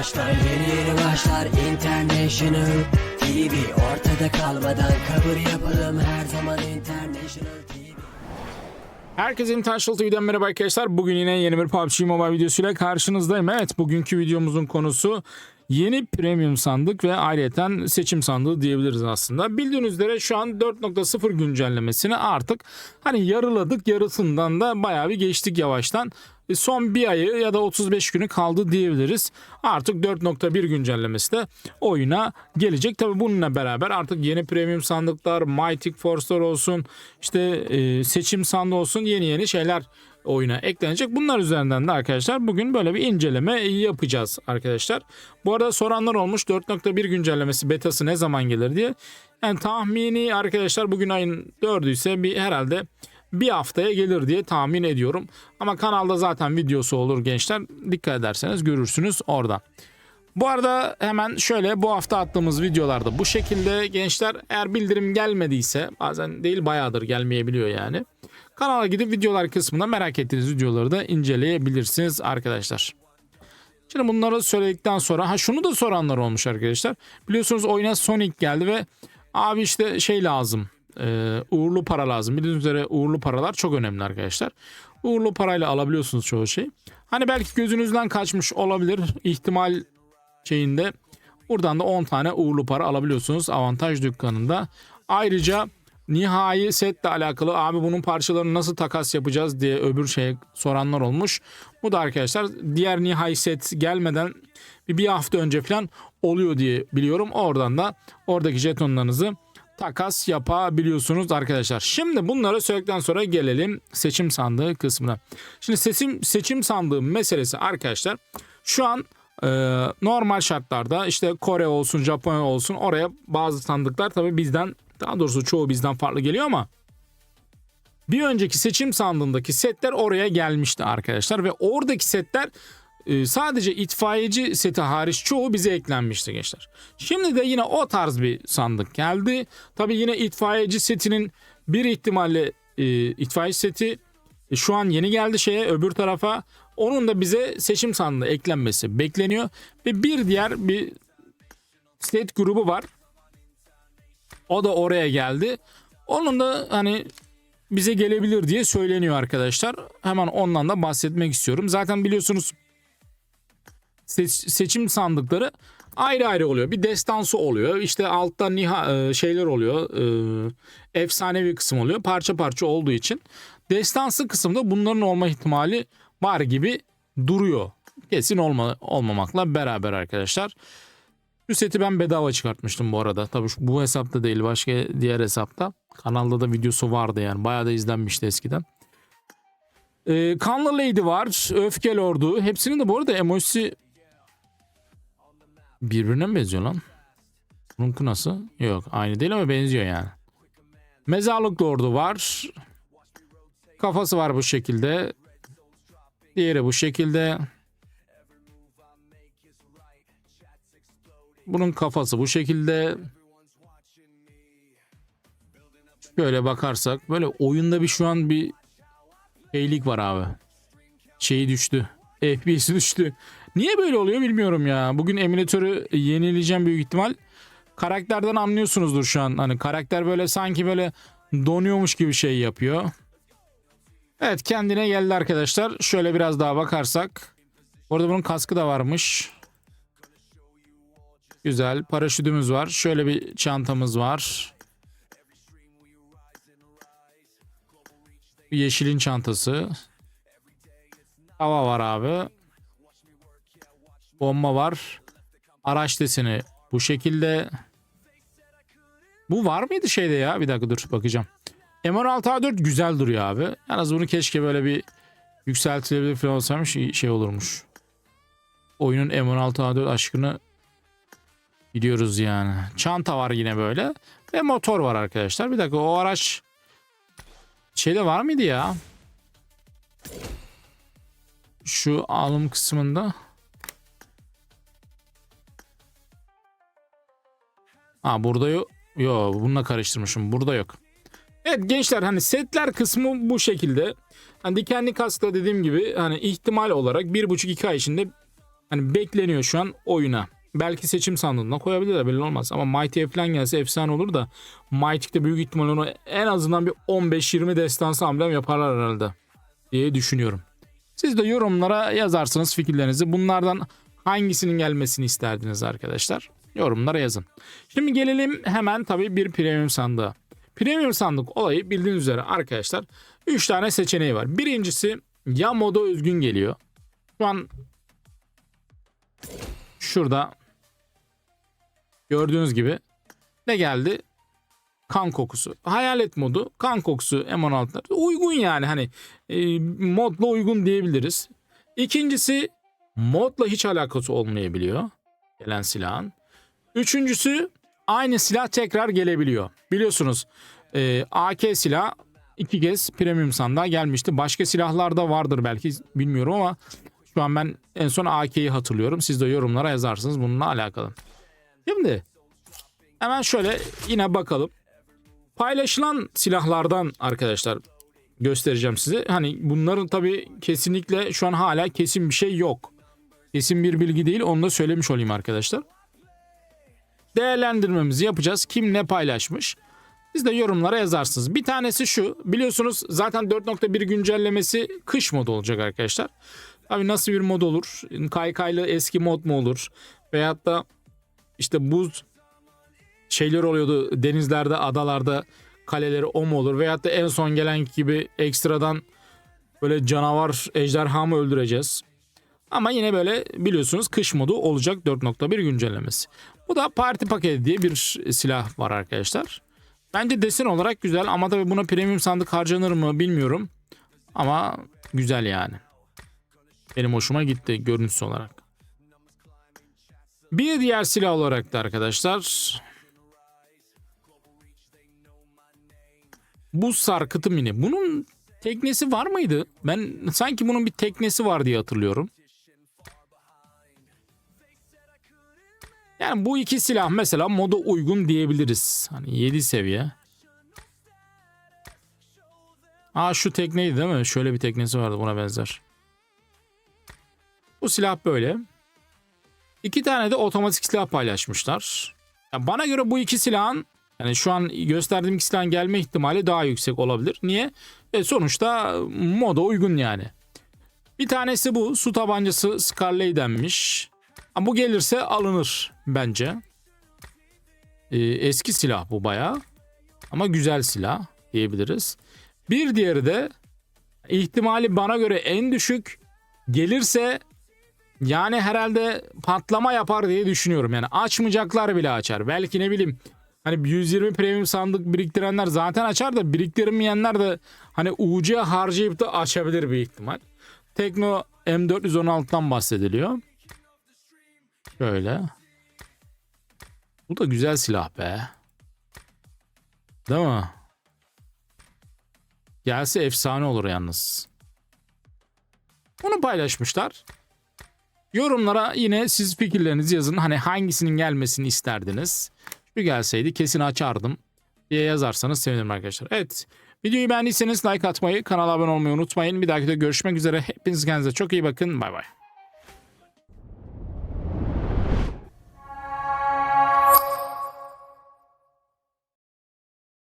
başlar Yeni yeni başlar International TV Ortada kalmadan kabul yapalım Her zaman International TV Herkese International TV'den merhaba arkadaşlar. Bugün yine yeni bir PUBG Mobile videosuyla karşınızdayım. Evet bugünkü videomuzun konusu yeni premium sandık ve ayrıyeten seçim sandığı diyebiliriz aslında. Bildiğiniz üzere şu an 4.0 güncellemesini artık hani yarıladık yarısından da bayağı bir geçtik yavaştan. E, Son bir ayı ya da 35 günü kaldı diyebiliriz. Artık 4.1 güncellemesi de oyuna gelecek. Tabi bununla beraber artık yeni premium sandıklar, Mythic Force'lar olsun, işte e, seçim sandığı olsun yeni yeni şeyler oyuna eklenecek. Bunlar üzerinden de arkadaşlar bugün böyle bir inceleme yapacağız arkadaşlar. Bu arada soranlar olmuş 4.1 güncellemesi betası ne zaman gelir diye. Yani tahmini arkadaşlar bugün ayın 4'ü ise bir herhalde bir haftaya gelir diye tahmin ediyorum. Ama kanalda zaten videosu olur gençler. Dikkat ederseniz görürsünüz orada. Bu arada hemen şöyle bu hafta attığımız videolarda bu şekilde gençler eğer bildirim gelmediyse bazen değil bayağıdır gelmeyebiliyor yani. Kanala gidip videolar kısmında merak ettiğiniz videoları da inceleyebilirsiniz arkadaşlar. Şimdi bunları söyledikten sonra ha şunu da soranlar olmuş arkadaşlar. Biliyorsunuz oyuna Sonic geldi ve abi işte şey lazım. E, uğurlu para lazım. Bildiğiniz üzere uğurlu paralar çok önemli arkadaşlar. Uğurlu parayla alabiliyorsunuz çoğu şey. Hani belki gözünüzden kaçmış olabilir ihtimal şeyinde. Buradan da 10 tane uğurlu para alabiliyorsunuz avantaj dükkanında. Ayrıca nihai setle alakalı abi bunun parçalarını nasıl takas yapacağız diye öbür şey soranlar olmuş. Bu da arkadaşlar diğer nihai set gelmeden bir hafta önce falan oluyor diye biliyorum. Oradan da oradaki jetonlarınızı takas yapabiliyorsunuz arkadaşlar. Şimdi bunları söyledikten sonra gelelim seçim sandığı kısmına. Şimdi seçim seçim sandığı meselesi arkadaşlar şu an e, normal şartlarda işte Kore olsun Japonya olsun oraya bazı sandıklar tabii bizden daha doğrusu çoğu bizden farklı geliyor ama bir önceki seçim sandığındaki setler oraya gelmişti arkadaşlar ve oradaki setler e, sadece itfaiyeci seti hariç çoğu bize eklenmişti gençler. Şimdi de yine o tarz bir sandık geldi. Tabi yine itfaiyeci setinin bir ihtimalle e, itfaiyeci seti e, şu an yeni geldi şeye öbür tarafa. Onun da bize seçim sandığı eklenmesi bekleniyor. Ve bir diğer bir set grubu var. O da oraya geldi. Onun da hani bize gelebilir diye söyleniyor arkadaşlar. Hemen ondan da bahsetmek istiyorum. Zaten biliyorsunuz seç- seçim sandıkları ayrı ayrı oluyor. Bir destansı oluyor. İşte altta niha e, şeyler oluyor. E, efsanevi kısım oluyor. Parça parça olduğu için destansı kısımda bunların olma ihtimali var gibi duruyor. Kesin olma, olmamakla beraber arkadaşlar. Bu seti ben bedava çıkartmıştım bu arada. Tabii şu- bu hesapta değil başka diğer hesapta. Kanalda da videosu vardı yani. Bayağı da izlenmişti eskiden. Ee, Kanlı Lady var. Öfke Lord'u. Hepsinin de bu arada emojisi birbirine mi benziyor lan? Bununki nasıl? Yok aynı değil ama benziyor yani. Mezarlık Lord'u var. Kafası var bu şekilde. Diğeri bu şekilde. Bunun kafası bu şekilde. Şöyle bakarsak böyle oyunda bir şu an bir şeylik var abi. Şeyi düştü. FPS'i düştü. Niye böyle oluyor bilmiyorum ya. Bugün emülatörü yenileyeceğim büyük ihtimal. Karakterden anlıyorsunuzdur şu an. Hani karakter böyle sanki böyle donuyormuş gibi şey yapıyor. Evet kendine geldi arkadaşlar. Şöyle biraz daha bakarsak. Orada bunun kaskı da varmış. Güzel. Paraşütümüz var. Şöyle bir çantamız var. Yeşilin çantası. Hava var abi. Bomba var. Araç deseni bu şekilde. Bu var mıydı şeyde ya? Bir dakika dur bakacağım. M16A4 güzel duruyor abi. Yalnız bunu keşke böyle bir yükseltilebilir falan olsaymış şey olurmuş. Oyunun M16A4 aşkını biliyoruz yani. Çanta var yine böyle. Ve motor var arkadaşlar. Bir dakika o araç şeyde var mıydı ya? Şu alım kısmında. Ha burada yok. Yo bununla karıştırmışım. Burada yok. Evet gençler hani setler kısmı bu şekilde. Hani dikenli kaskta dediğim gibi hani ihtimal olarak bir buçuk iki ay içinde Hani bekleniyor şu an oyuna. Belki seçim sandığına koyabilirler belli olmaz. Ama Mighty'ye falan gelse efsane olur da Mighty'de büyük ihtimal onu en azından bir 15-20 destansı amblem yaparlar herhalde diye düşünüyorum. Siz de yorumlara yazarsınız fikirlerinizi. Bunlardan hangisinin gelmesini isterdiniz arkadaşlar? Yorumlara yazın. Şimdi gelelim hemen tabii bir premium sandığa. Premium sandık olayı bildiğiniz üzere arkadaşlar 3 tane seçeneği var. Birincisi ya moda özgün geliyor. Şu an şurada gördüğünüz gibi ne geldi? Kan kokusu. Hayalet modu, kan kokusu M16'lar. Uygun yani hani e, modla uygun diyebiliriz. İkincisi modla hiç alakası olmayabiliyor gelen silahın. Üçüncüsü aynı silah tekrar gelebiliyor. Biliyorsunuz e, AK silah iki kez premium sandığa gelmişti. Başka silahlarda vardır belki bilmiyorum ama şu an ben en son AK'yi hatırlıyorum. Siz de yorumlara yazarsınız bununla alakalı. Şimdi hemen şöyle yine bakalım. Paylaşılan silahlardan arkadaşlar göstereceğim size. Hani bunların tabii kesinlikle şu an hala kesin bir şey yok. Kesin bir bilgi değil onu da söylemiş olayım arkadaşlar. Değerlendirmemizi yapacağız. Kim ne paylaşmış? Siz de yorumlara yazarsınız. Bir tanesi şu. Biliyorsunuz zaten 4.1 güncellemesi kış modu olacak arkadaşlar. Abi nasıl bir mod olur? Kaykaylı eski mod mu olur? Veyahut da işte buz şeyler oluyordu denizlerde, adalarda kaleleri o mu olur? Veyahut da en son gelen gibi ekstradan böyle canavar ejderha mı öldüreceğiz? Ama yine böyle biliyorsunuz kış modu olacak 4.1 güncellemesi. Bu da parti paketi diye bir silah var arkadaşlar. Bence desin olarak güzel ama tabii buna premium sandık harcanır mı bilmiyorum. Ama güzel yani. Benim hoşuma gitti görüntüsü olarak. Bir diğer silah olarak da arkadaşlar bu sarkıtı mini. Bunun teknesi var mıydı? Ben sanki bunun bir teknesi var diye hatırlıyorum. Yani bu iki silah mesela moda uygun diyebiliriz. Hani 7 seviye. Aa şu tekneydi değil mi? Şöyle bir teknesi vardı buna benzer. Bu silah böyle. İki tane de otomatik silah paylaşmışlar. Ya bana göre bu iki silahın yani şu an gösterdiğim iki silahın gelme ihtimali daha yüksek olabilir. Niye? E sonuçta moda uygun yani. Bir tanesi bu su tabancası Scarlet denmiş. Ama bu gelirse alınır bence. Ee, eski silah bu baya. Ama güzel silah diyebiliriz. Bir diğeri de ihtimali bana göre en düşük. Gelirse yani herhalde patlama yapar diye düşünüyorum. Yani açmayacaklar bile açar. Belki ne bileyim hani 120 premium sandık biriktirenler zaten açar da biriktirmeyenler de hani UC'ye harcayıp da açabilir bir ihtimal. Tekno M416'dan bahsediliyor. Şöyle. Bu da güzel silah be. Değil mi? Gelse efsane olur yalnız. Bunu paylaşmışlar. Yorumlara yine siz fikirlerinizi yazın. Hani hangisinin gelmesini isterdiniz? Şu gelseydi kesin açardım diye yazarsanız sevinirim arkadaşlar. Evet. Videoyu beğendiyseniz like atmayı, kanala abone olmayı unutmayın. Bir dahaki de görüşmek üzere. Hepiniz kendinize çok iyi bakın. Bay bay.